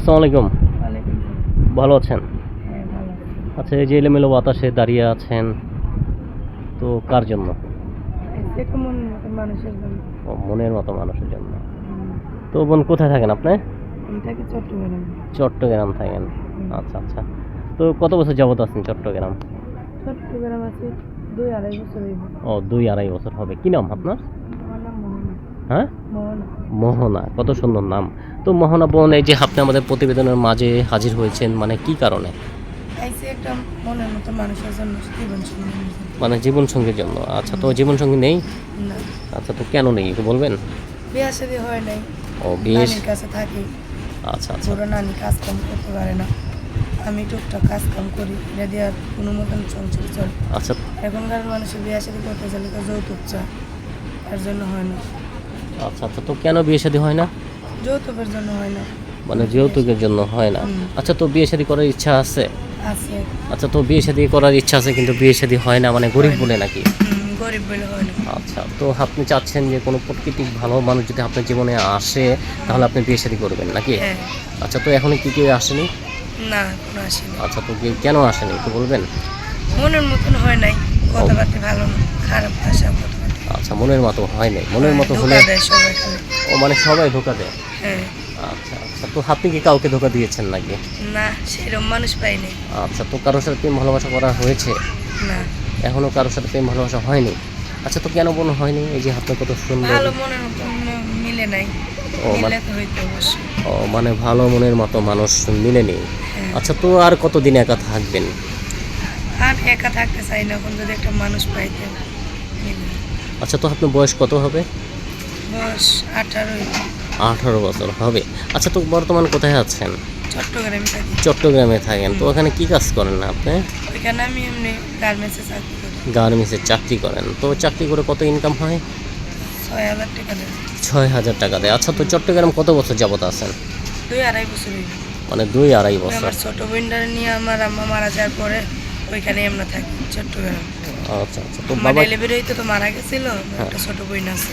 আসসালামু আলাইকুম ভালো আছেন? হ্যাঁ আচ্ছা এই যে এলোমেলো বাতাসে দাঁড়িয়ে আছেন তো কার জন্য? মনের মতো মানুষের জন্য। তো বোন কোথায় থাকেন আপনি? চট্টগ্রামে। থাকেন। আচ্ছা আচ্ছা। তো কত বছর যাবত আছেন চট্টগ্রাম? চট্টগ্রাম আছে দুই আড়াই বছর ও দুই আড়াই বছর হবে। কি নাম আপনার? হ্যাঁ? মোহনা। কত সুন্দর নাম। তো মোহনা বোন এই যে আপনি আমাদের প্রতিবেদনের মাঝে হাজির হয়েছেন মানে কি কারণে? মানে জীবন সঙ্গীর জন্য আচ্ছা তো জীবন সঙ্গী নেই আচ্ছা তো কেন নেই একটু বলবেন? বিয়ে শাদী হয় নাই। ও বিয়ে কাছে থাকি। আচ্ছা আচ্ছা। নানি কাজ কাম করতে পারে না। আমি টুকটাক কাজ কাম করি এটা দিয়ে আর কোনো মতন সংসার চলে আচ্ছা। এখনকার মানুষের বিয়ে শাদী করতে গেলে তো যৌতুক চা এর জন্য হয় না। আচ্ছা আচ্ছা তো কেন বিয়ে শাদী হয় না? যৌতুকের জন্য হয় না। মানে যৌতুকের জন্য হয় না। আচ্ছা তো বিয়ে শাদী করার ইচ্ছা আছে? আচ্ছা তো বিয়ে শাদী করার ইচ্ছা আছে কিন্তু বিয়ে শাদী হয় না মানে গরিব বলে নাকি? গরিব বলে হয় না। আচ্ছা তো আপনি চাচ্ছেন যে কোনো প্রকৃতিক ভালো মানুষ যদি আপনার জীবনে আসে তাহলে আপনি বিয়ে শাদী করবেন নাকি? হ্যাঁ। আচ্ছা তো এখনও কি কেউ আসেনি? না আসেনি। আচ্ছা তো কেন আসেনি একটু বলবেন? মনের মতন হয় নাই। কথাবার্তা ভালো না খারাপ ভাষা কথাবার্তা আচ্ছা মনের মতো হয় নাই। মনের মতো হলে ও মানে সবাই ধোকা দেয়? হ্যাঁ। আচ্ছা আচ্ছা। তো আপনি কি কাউকে ধোকা দিয়েছেন নাকি? না সেরকম মানুষ পাইনি। আচ্ছা তো কারোর সাথে প্রেম ভালোবাসা করা হয়েছে? না। এখনও কারোর সাথে প্রেম ভালোবাসা হয়নি? আচ্ছা তো কেন মনে হয়নি? এই যে আপনার কত সুন্দর ভালো মনের মতন মিলে নাই। ও, মানে- তো হইতে ও মানে ভালো মনের মতো মানুষ মিলেনি। হ্যাঁ। আচ্ছা তো আর কতদিন একা থাকবেন? আর একা থাকতে চাই না এখন যদি একটা মানুষ পাইতে। আচ্ছা তো আপনার বয়স কত হবে? বয়স আঠারোই। আঠারো বছর হবে। আচ্ছা তো বর্তমান কোথায় আছেন? চট্টগ্রামে থাকি। চট্টগ্রামে থাকেন। তো ওখানে কি কাজ করেন না আপনি? ওইখানে আমি এমনি গার্মেন্টসে চাকরি করি। গার্মেন্টসের চাকরি করেন। তো চাকরি করে কত ইনকাম হয়? ছয় হাজার টাকা দেয়। ছয় হাজার টাকা দেয়। আচ্ছা তো চট্টগ্রাম কত বছর যাবত আছেন? দুই আড়াই বছর মানে দুই আড়াই বছর। আমার ছোট বোনটারে নিয়ে আমার আম্মা মারা যাওয়ার পরে ওইখানে আমরা থাকি চট্টগ্রাম। আচ্ছা আচ্ছা। তো বাবা ডেলিভারি হইতে তো মারা গেছিল একটা ছোট বোন আছে।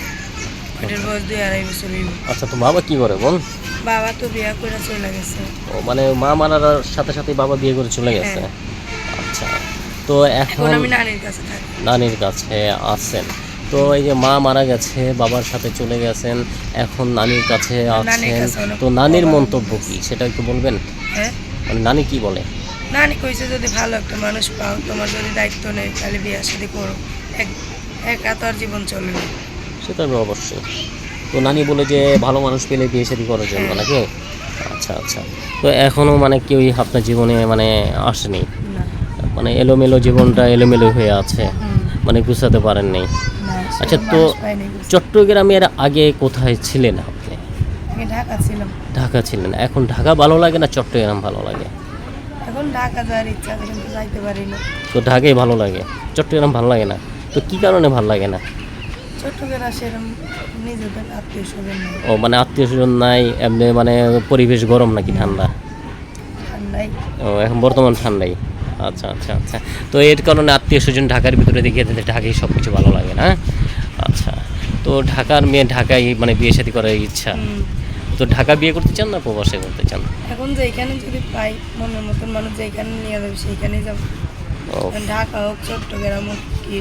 বয়স দুই আড়াই বছর আচ্ছা তো বাবা কি করে বল? বাবা তো বিয়া করে চলে গেছে। ও মানে মা মারার সাথে সাথে বাবা বিয়ে করে চলে গেছে? হ্যাঁ। আচ্ছা তো এখন আমি নানির কাছে থাকি। নানির কাছে আছেন। তো এই যে মা মারা গেছে বাবার সাথে চলে গেছেন এখন নানির কাছে আছেন। তো নানির মন্তব্য কি? সেটা একটু বলবেন? হ্যাঁ? মানে নানি কি বলে? নানি কইছে যদি ভালো একটা মানুষ পাও তোমার যদি দায়িত্ব নেই তাহলে বিয়া শাদি করো। এক একা তো আর জীবন চলে না। সেটা আমি অবশ্যই। তো নানি বলে যে ভালো মানুষ পেলে বিয়ে শাদী করার জন্য হ্যাঁ। নাকি? আচ্ছা আচ্ছা। তো এখনও মানে কেউই আপনার জীবনে মানে আসেনি? মানে এলোমেলো জীবনটা এলোমেলো হয়ে আছে। মানে গুছাতে পারেন নাই। আচ্ছা, তো- চট্টগ্রামের আগে কোথায় ছিলেন আপনি? আমি ঢাকা ছিলাম। ঢাকা ছিলেন। এখন ঢাকা ভালো লাগে না চট্টগ্রাম ভালো লাগে? এখন ঢাকা যাওয়ার ইচ্ছা কিন্তু যাইতে পারি না। তো ঢাকাই ভালো লাগে? চট্টগ্রাম ভালো লাগে না? তো কি কারণে ভালো লাগে না? চট্টগ্রাম সেরকম নিজেদের আত্মীয় স্বজন ও মানে আত্মীয় স্বজন নাই এমনি মানে পরিবেশ গরম নাকি ঠান্ডা? ঠান্ডাই। ও এখন বর্তমান ঠান্ডাই। আচ্ছা আচ্ছা আচ্ছা। তো এর কারণে আত্মীয় স্বজন ঢাকার ভিতরে দেখিয়ে দিতে ঢাকায় সব কিছু ভালো লাগে না? আচ্ছা তো ঢাকার মেয়ে ঢাকায় মানে বিয়ে শাদী করার ইচ্ছা। তো ঢাকা বিয়ে করতে চান না প্রবাসে করতে চান? এখন যেখানে যদি পাই মনের মতন মানুষ যেখানে নিয়ে যাবে সেইখানেই যাব। ঢাকা হোক চট্টগ্রাম হোক কি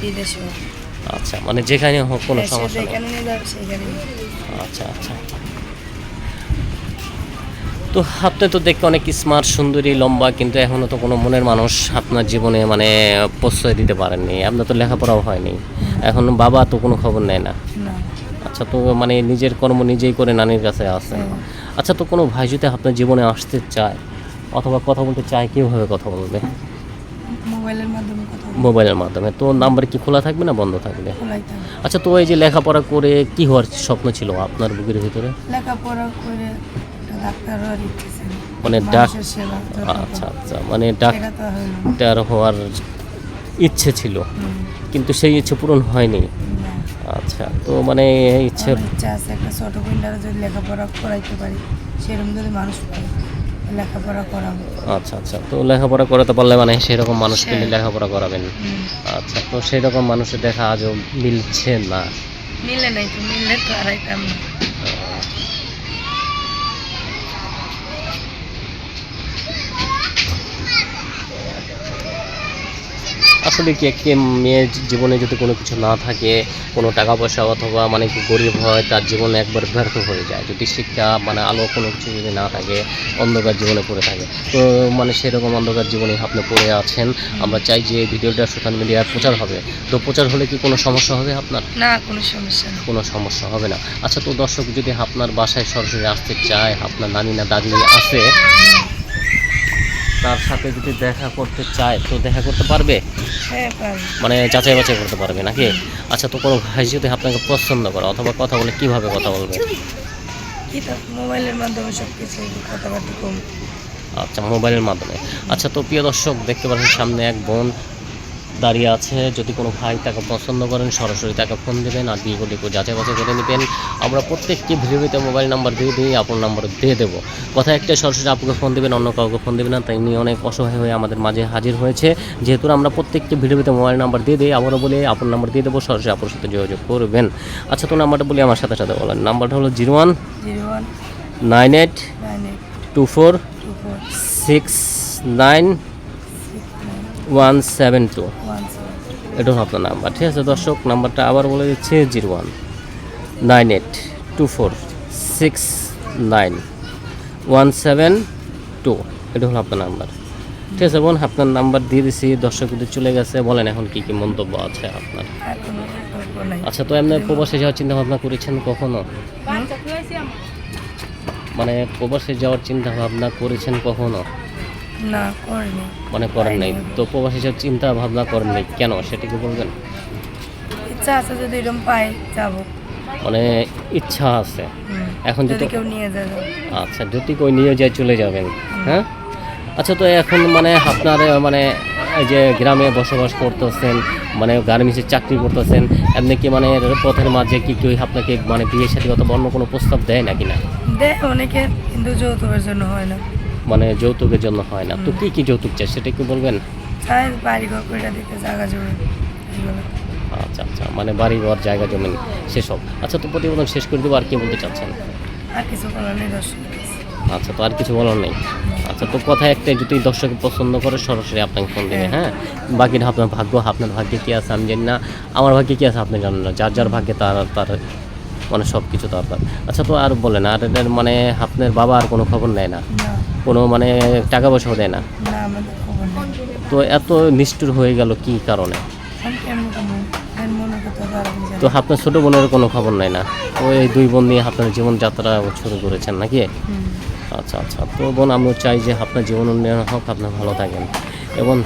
বিদেশে হোক। আচ্ছা মানে যেখানে হোক কোনো হ্যাঁ, সমস্যা নেই। যেখানে নিয়ে যাবে সেইখানে আচ্ছা আচ্ছা। তো আপনি তো দেখতে অনেক স্মার্ট সুন্দরী লম্বা কিন্তু এখনও তো কোনো মনের মানুষ আপনার জীবনে মানে প্রশ্রয় দিতে পারেননি। আপনার তো লেখাপড়াও হয়নি। এখন বাবা তো কোনো খবর নেয় না। আচ্ছা তো মানে নিজের কর্ম নিজেই করে নানির কাছে হ্যাঁ। আচ্ছা তো কোনো ভাই যদি আপনার জীবনে আসতে চায় অথবা কথা বলতে চায় কীভাবে কথা বলবে? মোবাইলের মাধ্যমে কথা মোবাইলের মাধ্যমে। তো নাম্বার কি খোলা থাকবে না বন্ধ থাকবে? আচ্ছা তো এই যে লেখাপড়া করে কি হওয়ার স্বপ্ন ছিল আপনার বুকের ভিতরে? লেখাপড়া করে ডাক্তার হওয়ার মানে ডাক- আচ্ছা আচ্ছা মানে ডাক্তার হওয়ার ইচ্ছে ছিল। কিন্তু সেই ইচ্ছে পূরণ হয়নি। আচ্ছা তো মানে ইচ্ছে আছে একটা ছোট বোনটারা যদি লেখাপড়া করাইতে পারি সেরকম যদি মানুষ লেখাপড়া করাবো। আচ্ছা আচ্ছা তো লেখাপড়া করাতে পারলে মানে সেরকম মানুষ পেলে হ্যাঁ। লেখাপড়া করাবেন। আচ্ছা তো সেরকম মানুষের দেখা আজও মিলছে না? মিলে নাই তো মিললে তো আড়াইতাম আসলে কি একটি মেয়ের জীবনে যদি কোনো কিছু না থাকে কোনো টাকা পয়সা অথবা মানে কি গরিব হয় তার জীবনে একবার ব্যর্থ হয়ে যায়। যদি শিক্ষা মানে আলো কোনো কিছু যদি না থাকে অন্ধকার জীবনে পড়ে থাকে তো মানে সেরকম অন্ধকার জীবনে আপনি পড়ে আছেন। আমরা চাই যে এই ভিডিওটা সোশ্যাল মিডিয়ায় প্রচার হবে। তো প্রচার হলে কি কোনো সমস্যা হবে আপনার? না কোনো সমস্যা কোনো সমস্যা হবে না। আচ্ছা তো দর্শক যদি আপনার বাসায় সরাসরি আসতে চায় আপনার নানি না দাদি আছে তার সাথে যদি দেখা করতে চায় তো দেখা করতে পারবে? হ্যাঁ মানে যাচাই বাছাই করতে পারবে নাকি? আচ্ছা তো কোনো ভাই যদি আপনাকে পছন্দ করে অথবা কথা বলে কীভাবে কথা বলবে? মোবাইলের মাধ্যমে সব কিছু কথাবার্তা কম। আচ্ছা মোবাইলের মাধ্যমে। আচ্ছা তো প্রিয় দর্শক দেখতে পাচ্ছেন সামনে এক বোন দাঁড়িয়ে আছে। যদি কোনো ভাই তাকে পছন্দ করেন সরাসরি তাকে ফোন দেবেন আর বিয়ে করলে যাচাই বাছাই করে নেবেন। আমরা প্রত্যেকটি ভিডিওতে মোবাইল নাম্বার দিয়ে দিই আপনার নাম্বার দিয়ে দেবো। কথা একটা সরাসরি আপুকে ফোন দেবেন অন্য কাউকে ফোন দেবেন না। তাই নিয়ে অনেক অসহায় হয়ে আমাদের মাঝে হাজির হয়েছে। যেহেতু আমরা প্রত্যেকটি ভিডিওতে মোবাইল নাম্বার দিয়ে দিই আবারও বলে আপনার নাম্বার দিয়ে দেবো সরাসরি আপনার সাথে যোগাযোগ করবেন। আচ্ছা তো নাম্বারটা বলি আমার সাথে সাথে বলেন। নাম্বারটা হলো zero one zero one nine eight nine eight two four two four six nine one seven two এটা হলো আপনার নাম্বার ঠিক আছে? দর্শক নাম্বারটা আবার বলে দিচ্ছি zero one nine eight two four six nine one seven two এটা হলো আপনার নাম্বার। ঠিক আছে বোন আপনার নাম্বার দিয়ে দিছি দর্শক কিন্তু চলে গেছে বলেন এখন কি কি মন্তব্য আছে আপনার। আচ্ছা তো এমনি প্রবাসে যাওয়ার চিন্তা ভাবনা করেছেন কখনো? মানে প্রবাসে যাওয়ার চিন্তা ভাবনা করেছেন কখনো? না করিনি। মানে করেন নাই। তো প্রবাসে যাওয়ার চিন্তা ভাবনা করেন নাই। কেন? সেটা কি বলবেন? ইচ্ছা আছে যদি এরকম পাই যাব। মানে ইচ্ছা আছে। এখন যদি কেউ নিয়ে যাবে। আচ্ছা যদি কই নিয়ে যায় চলে যাবেন। হ্যাঁ? আচ্ছা তো এখন মানে আপনার মানে এই যে গ্রামে বসবাস করতেছেন মানে গার্মেন্টসের চাকরি করতেছেন এমনি কি মানে পথের মাঝে কি কেউ আপনাকে মানে বিয়ে সাথে অথবা অন্য কোনো প্রস্তাব দেয় নাকি না? দেয় অনেকে কিন্তু যৌতুকের জন্য হয় না। মানে যৌতুকের জন্য হয় না। তো কি কি যৌতুক চাই সেটা কি বলবেন? বাড়ি ঘর করে দিতে জায়গা জমি আচ্ছা আচ্ছা মানে বাড়ি ঘর জায়গা জমি সেসব। আচ্ছা তো প্রতিবেদন শেষ করে দেবো আর কি বলতে চাচ্ছেন? আর কিছু বলার নেই আচ্ছা তো আর কিছু বলার নেই। আচ্ছা তো কথা একটাই যদি দর্শক পছন্দ করে সরাসরি আপনাকে ফোন দেবে হ্যাঁ। বাকিটা আপনার ভাগ্য আপনার ভাগ্যে কী আছে আমি জানি না। আমার ভাগ্যে কী আছে আপনি জানেন না। যার যার ভাগ্যে তার তার মানে সব কিছু তার। আচ্ছা তো আর বলেন আর মানে আপনার বাবা আর কোনো খবর নেয় না। কোনো মানে টাকা পয়সাও দেয় না। তো এত নিষ্ঠুর হয়ে গেল কি কারণে? তো আপনার ছোটো বোনের কোনো খবর নাই না? তো এই দুই বোন নিয়ে আপনার জীবনযাত্রা শুরু করেছেন নাকি? আচ্ছা আচ্ছা। তো বোন আমিও চাই যে আপনার জীবন উন্নয়ন হোক আপনার ভালো থাকেন। এবং